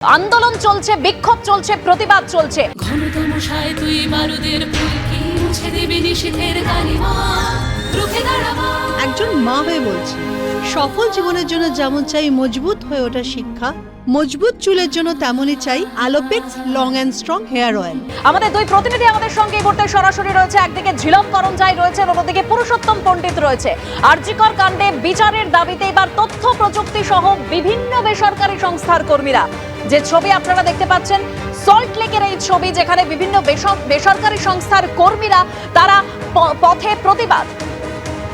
আন্দোলন চলছে বিক্ষোভ চলছে প্রতিবাদ চলছে। ঘনতমশায় তুই বারুদের ফুলকি মুছে দেবে নিষেধের কালিমা একজন মা হয়ে বলছি, সফল জীবনের জন্য যেমন চাই মজবুত হয়ে ওঠা শিক্ষা, মজবুত চুলের জন্য তেমনই চাই Alopex long and strong hair oil আমাদের দুই প্রতিনিধি আমাদের সঙ্গে এই সরাসরি রয়েছে। একদিকে ঝিলম করঞ্জাই রয়েছে অন্যদিকে পুরুষোত্তম পণ্ডিত রয়েছে। আরজিকর কাণ্ডে বিচারের দাবিতে এবার তথ্য প্রযুক্তি সহ বিভিন্ন বেসরকারি সংস্থার কর্মীরা। যে ছবি আপনারা দেখতে পাচ্ছেন সল্ট লেকের এই ছবি, যেখানে বিভিন্ন বেসরকারি সংস্থার কর্মীরা, তারা পথে প্রতিবাদ।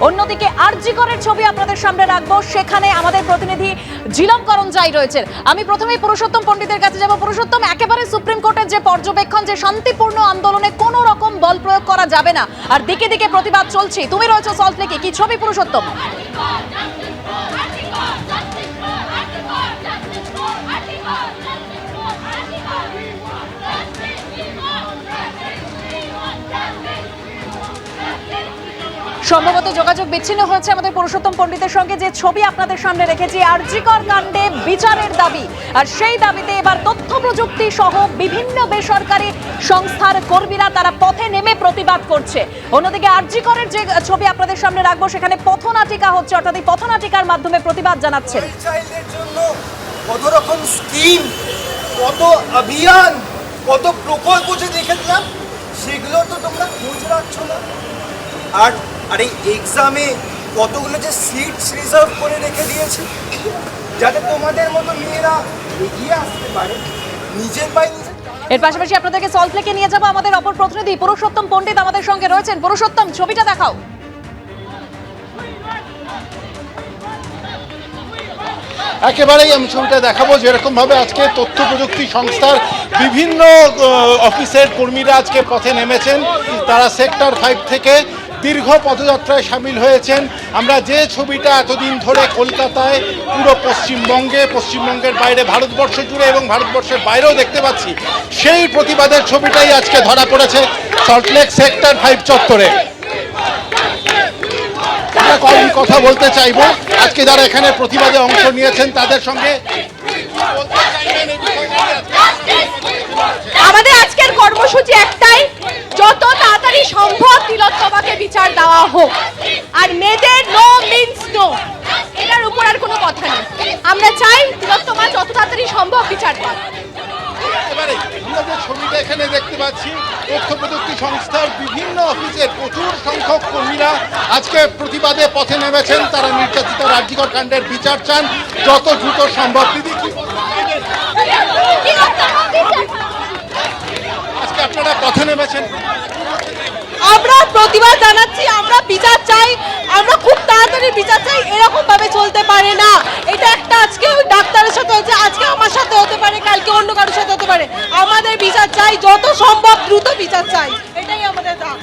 অন্যদিকে আরজিকরের ছবি আপনাদের সামনে রাখব। সেখানে আমাদের প্রতিনিধি জিলম করঞ্জাই রয়েছে আমি প্রথমে পুরুষোত্তম পণ্ডিতের কাছে যাব। পুরুষোত্তম, একেবারে সুপ্রিম কোর্টের যে পর্যবেক্ষণ, যে শান্তিপূর্ণ আন্দোলনে কোনো রকম বল প্রয়োগ করা যাবে না। আর দিকে দিকে প্রতিবাদ চলছে। তুমি রয়েছে সল্ট লেকে। কি ছবি পুরুষোত্তম? সম্ভবত যোগাযোগ বিচ্ছিন্ন হয়েছে আমাদের পুরুষোত্তম পণ্ডিতের সঙ্গে। যে ছবি আপনাদের সামনে রেখেছি, আরজিকর কাণ্ডে বিচারের দাবি। আর সেই দাবিতে এবার তথ্য প্রযুক্তি সহ বিভিন্ন বেসরকারি সংস্থার কর্মীরা তারা পথে নেমে প্রতিবাদ করছে। অন্যদিকে আরজিকরের যে ছবি আপনাদের সামনে রাখব, সেখানে পথনাটিকা হচ্ছে, অর্থাৎ এই পথনাটিকার মাধ্যমে প্রতিবাদ জানাচ্ছে কত রকম স্কিম কত অভিযান, কত প্রকল্প যে দেখে দিলাম, সেগুলো তো তোমরা খোঁজ রাখছো না। আর আর এই এক্সামে কতগুলো যে সিটস রিজার্ভ করে রেখে দিয়েছে যাতে তোমাদের মতো মেয়েরা এগিয়ে আসতে পারে নিজের পায়ে নিজে এর পাশাপাশি আপনাদেরকে সল্ট লেকে নিয়ে যাব আমাদের অপর প্রতিনিধি পুরুষোত্তম পণ্ডিত আমাদের সঙ্গে রয়েছেন। পুরুষোত্তম ছবিটা দেখাও। একেবারেই আমি ছবিটা দেখাবো যেরকম ভাবে আজকে তথ্য প্রযুক্তি সংস্থার বিভিন্ন অফিসের কর্মীরা আজকে পথে নেমেছেন। তারা সেক্টর ফাইভ থেকে দীর্ঘ পদযাত্রায় সামিল হয়েছেন। আমরা যে ছবিটা এতদিন ধরে কলকাতায়, পুরো পশ্চিমবঙ্গে, পশ্চিমবঙ্গের বাইরে, ভারতবর্ষ জুড়ে এবং ভারতবর্ষের বাইরেও দেখতে পাচ্ছি, সেই প্রতিবাদের ছবিটাই আজকে ধরা পড়েছে সল্টলেক সেক্টর ফাইভ চত্বরে। কথা বলতে চাইব। আজকে যারা এখানে প্রতিবাদে অংশ নিয়েছেন, তাদের সঙ্গে আমাদের আজকের কর্মসূচি একটাই, যত সম্ভব তিলোত্তমাকে বিচার দেওয়া হোক। আর মেয়েদের নো মিন্স নো এটার উপর আর কোনো কথা নেই। আমরা চাই তিলোত্তমা যত তাড়াতাড়ি সম্ভব বিচার পাক। এবারে আমরা ছবিটা এখানে দেখতে পাচ্ছি তথ্য প্রযুক্তি সংস্থার বিভিন্ন অফিসের প্রচুর সংখ্যক কর্মীরা আজকে প্রতিবাদে পথে নেমেছেন। তারা নির্যাতিত রাজ্যিকর কাণ্ডের বিচার চান, যত দ্রুত সম্ভব। দিদি কি বলবেন? তিলোত্তমা বিচার পাক। আজকে আপনারা পথে নেমেছেন আমরা প্রতিবাদ জানাচ্ছি, আমরা বিচার চাই, আমরা খুব তাড়াতাড়ি বিচার চাই এরকম ভাবে চলতে পারে না। এটা একটা আজকে ডাক্তারের সাথে হয়েছে আজকে আমার সাথে হতে পারে, কালকে অন্য কারোর সাথে হতে পারে। আমাদের বিচার চাই, যত সম্ভব দ্রুত বিচার চাই। এটাই আমাদের দাম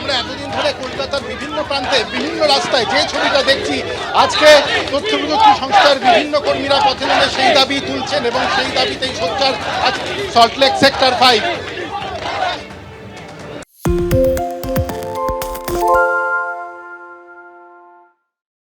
আমরা এতদিন ধরে কলকাতার বিভিন্ন প্রান্তে, বিভিন্ন রাস্তায় যে ছবিটা দেখছি, আজকে তথ্য প্রযুক্তি সংস্থার বিভিন্ন কর্মীরা পথে নেমে সেই দাবি তুলছেন এবং সেই দাবিতেই সোচ্চার আজ সল্টলেক সেক্টর ফাইভ